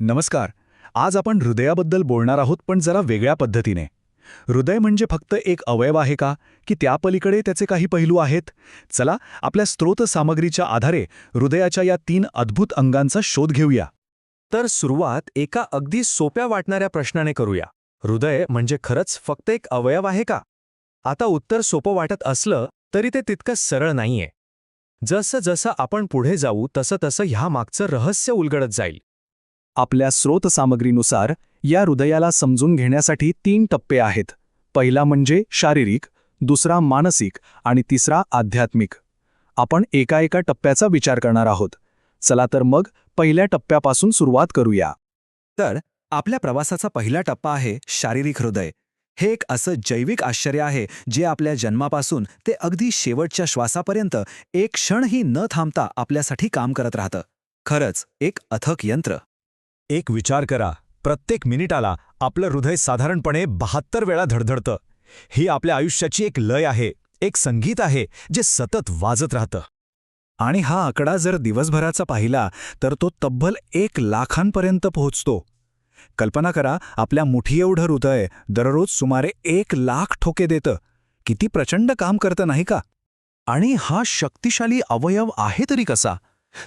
नमस्कार. आज आपण हृदयाबद्दल बोलणार आहोत पण जरा वेगळ्या पद्धतीने. हृदय म्हणजे फक्त एक अवयव आहे का? की त्यापलीकडे त्याचे काही पैलू आहेत? चला आपल्या स्त्रोत सामग्रीच्या आधारे हृदयाच्या या तीन अद्भुत अंगांचा शोध घेऊया. तर सुरुवात एका अगदी सोप्या वाटणाऱ्या प्रश्नाने करूया. हृदय म्हणजे खरंच फक्त एक अवयव आहे का? आता उत्तर सोपं वाटत असलं तरी ते तितकं सरळ नाहीये. जसं जसं आपण पुढे जाऊ तसं तसं ह्या मागचं रहस्य उलगडत जाईल. आपल्या स्रोत सामग्रीनुसार या हृदयाला समजून घेण्यासाठी तीन टप्पे आहेत. पहिला म्हणजे शारीरिक दुसरा मानसिक आणि तिसरा आध्यात्मिक. आपण एका एका टप्प्याचा विचार करणार आहोत. चला तर मग पहिल्या टप्प्यापासून सुरुवात करूया. तर आपल्या प्रवासाचा पहिला टप्पा आहे शारीरिक हृदय. हे एक असं जैविक आश्चर्य आहे जे आपल्या जन्मापासून ते अगदी शेवटच्या श्वासापर्यंत एक क्षणही न थांबता आपल्यासाठी काम करत राहतं. खरंच एक अथक यंत्र. एक विचार करा. प्रत्येक मिनिटाला आपलं हृदय साधारणपणे बहात्तर वेळा धडधडतं. ही आपल्या आयुष्याची एक लय आहे एक संगीत आहे जे सतत वाजत राहतं. आणि हा आकडा जर दिवसभराचा पाहिला तर तो तब्बल एक लाखांपर्यंत पोहोचतो. कल्पना करा आपल्या मुठी एवढं हृदय दररोज सुमारे एक लाख ठोके देतं. किती प्रचंड काम करतं नाही का? आणि हा शक्तिशाली अवयव आहे तरी कसा?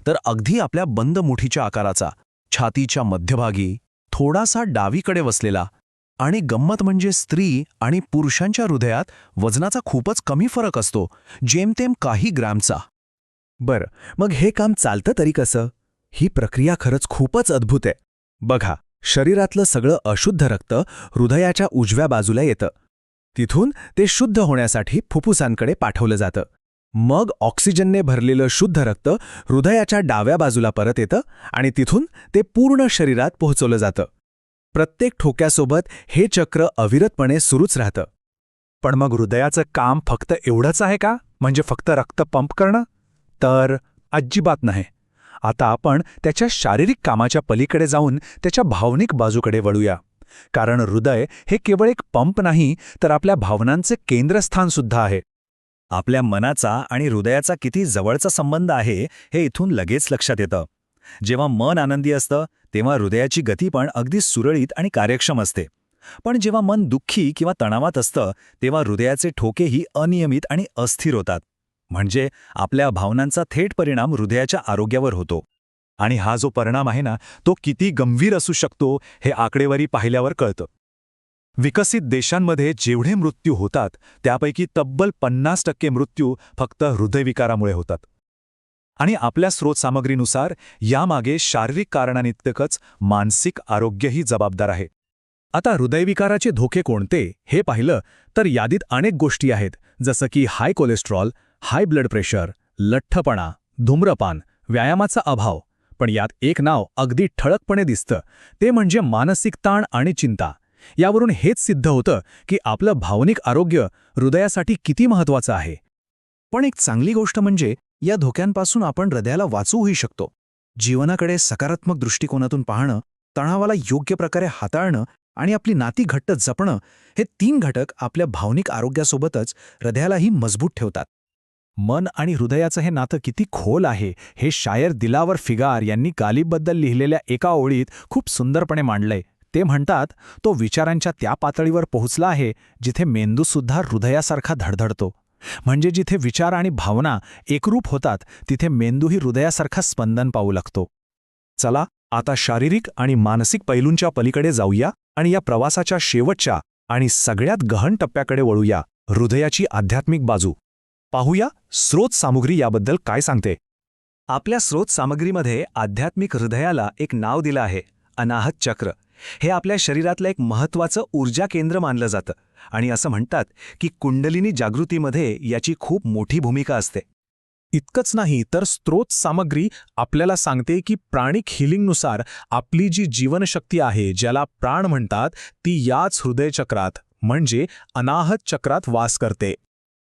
तर अगदी आपल्या बंद मुठीच्या आकाराचा. छातीच्या मध्यभागी थोडासा डावीकडे वसलेला आणि गंमत म्हणजे स्त्री आणि पुरुषांच्या हृदयात वजनाचा खूपच कमी फरक असतो जेमतेम काही ग्रॅमचा. बर मग हे काम चालतं तरी कसं? ही प्रक्रिया खरंच खूपच अद्भुत आहे. बघा शरीरातलं सगळं अशुद्ध रक्त हृदयाच्या उजव्या बाजूला येतं. तिथून ते शुद्ध होण्यासाठी फुफ्फुसांकडे पाठवलं जातं. मग ऑक्सिजनने भरलेलं शुद्ध रक्त हृदयाच्या डाव्या बाजूला परत येतं आणि तिथून ते पूर्ण शरीरात पोहोचवलं जातं. प्रत्येक ठोक्यासोबत हे चक्र अविरतपणे सुरूच राहतं. पण मग हृदयाचं काम फक्त एवढंच आहे का? म्हणजे फक्त रक्त पंप करणं? तर अजिबात नाही. आता आपण त्याच्या शारीरिक कामाच्या पलीकडे जाऊन त्याच्या भावनिक बाजूकडे वळूया. कारण हृदय हे केवळ एक पंप नाही तर आपल्या भावनांचे केंद्रस्थान सुद्धा आहे. आपल्या मनाचा आणि हृदयाचा किती जवळचा संबंध आहे हे इथून लगेच लक्षात येतं. जेव्हा मन आनंदी असतं तेव्हा हृदयाची गती पण अगदी सुरळीत आणि कार्यक्षम असते. पण जेव्हा मन दुःखी किंवा तणावात असतं तेव्हा हृदयाचे ठोकेही अनियमित आणि अस्थिर होतात. म्हणजे आपल्या भावनांचा थेट परिणाम हृदयाच्या आरोग्यावर होतो. आणि हा जो परिणाम आहे ना तो किती गंभीर असू शकतो हे आकडेवारी पाहिल्यावर कळतं. विकसित देशांमध्ये जेवढे मृत्यू होतात त्यापैकी तब्बल पन्नास टक्के मृत्यू फक्त हृदयविकारामुळे होतात. आणि आपल्या स्रोत सामग्रीनुसार यामागे शारीरिक कारणानितकच मानसिक आरोग्यही जबाबदार आहे. आता हृदयविकाराचे धोके कोणते हे पाहिलं तर यादीत अनेक गोष्टी आहेत जसं की high cholesterol high blood pressure लठ्ठपणा धूम्रपान व्यायामाचा अभाव. पण यात एक नाव अगदी ठळकपणे दिसतं ते म्हणजे मानसिक ताण आणि चिंता. यावरून हेच सिद्ध होतं की आपलं भावनिक आरोग्य हृदयासाठी किती महत्वाचं आहे. पण एक चांगली गोष्ट म्हणजे या धोक्यांपासून आपण हृदयाला वाचवूही शकतो. जीवनाकडे सकारात्मक दृष्टिकोनातून पाहणं तणावाला योग्य प्रकारे हाताळणं आणि आपली नाती घट्ट जपणं हे तीन घटक आपल्या भावनिक आरोग्यासोबतच हृदयालाही मजबूत ठेवतात. मन आणि हृदयाचं हे नातं किती खोल आहे हे शायर दिलावर फिगार यांनी गालिबबद्दल लिहिलेल्या एका ओळीत खूप सुंदरपणे मांडलंय. ते म्हणतात तो विचारांच्या त्या पातळीवर पोहोचला आहे जिथे मेंदूसुद्धा हृदयासारखा धडधडतो. म्हणजे जिथे विचार आणि भावना एकरूप होतात तिथे मेंदूही हृदयासारखा स्पंदन पाहू लागतो. चला आता शारीरिक आणि मानसिक पैलूंच्या पलीकडे जाऊया आणि या प्रवासाच्या शेवटच्या आणि सगळ्यात गहन टप्प्याकडे वळूया हृदयाची आध्यात्मिक बाजू. पाहूया स्रोत सामुग्री याबद्दल काय सांगते. आपल्या स्रोत सामग्रीमध्ये आध्यात्मिक हृदयाला एक नाव दिलं आहे अनाहत चक्र. हे आपल्या शरीरातलं एक महत्त्वाचं ऊर्जा केंद्र मानलं जातं आणि असं म्हणतात की कुंडलिनी जागृतीमध्ये याची खूप मोठी भूमिका असते. इतकंच नाही तर स्रोत सामग्री आपल्याला सांगते की प्राणिक हिलिंगनुसार आपली जी जीवनशक्ती आहे ज्याला प्राण म्हणतात ती याच हृदयचक्रात म्हणजे अनाहत चक्रात वास करते.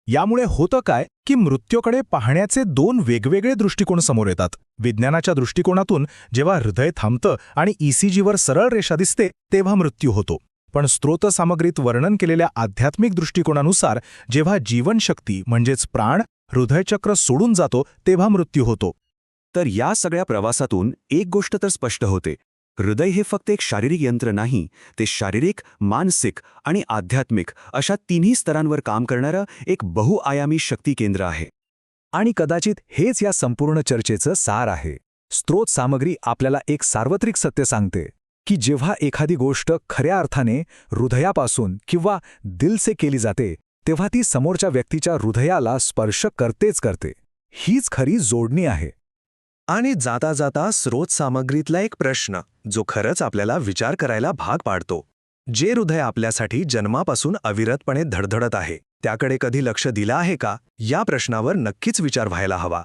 यामुळे होतं काय की मृत्यूकडे पाहण्याचे दोन वेगवेगळे दृष्टिकोन समोर येतात. विज्ञानाच्या दृष्टिकोनातून जेव्हा हृदय थांबतं आणि ईसीजीवर सरळ रेषा दिसते तेव्हा मृत्यू होतो. पण स्त्रोत सामग्रीत वर्णन केलेल्या आध्यात्मिक दृष्टिकोनानुसार जेव्हा जीवनशक्ती म्हणजेच प्राण हृदयचक्र सोडून जातो तेव्हा मृत्यू होतो. तर या सगळ्या प्रवासातून एक गोष्ट तर स्पष्ट होते. हृदय हे फक्त एक शारीरिक यंत्र नाही ते शारीरिक मानसिक आणि आध्यात्मिक अशा तिन्ही स्तरांवर काम करणारं एक बहुआयामी शक्ती केंद्र आहे. आणि कदाचित हेच या संपूर्ण चर्चेचं सार आहे. स्त्रोत सामग्री आपल्याला एक सार्वत्रिक सत्य सांगते की जेव्हा एखादी गोष्ट खऱ्या अर्थाने हृदयापासून किंवा दिलसे केली जाते तेव्हा ती समोरच्या व्यक्तीच्या हृदयाला स्पर्श करतेच करते. हीच खरी जोडणी आहे. आणि जाता जाता स्रोत सामग्रीतला एक प्रश्न जो खरंच आपल्याला विचार करायला भाग पाडतो. जे हृदय आपल्यासाठी जन्मापासून अविरतपणे धडधडत आहे त्याकडे कधी लक्ष दिलं आहे का? या प्रश्नावर नक्कीच विचार व्हायला हवा.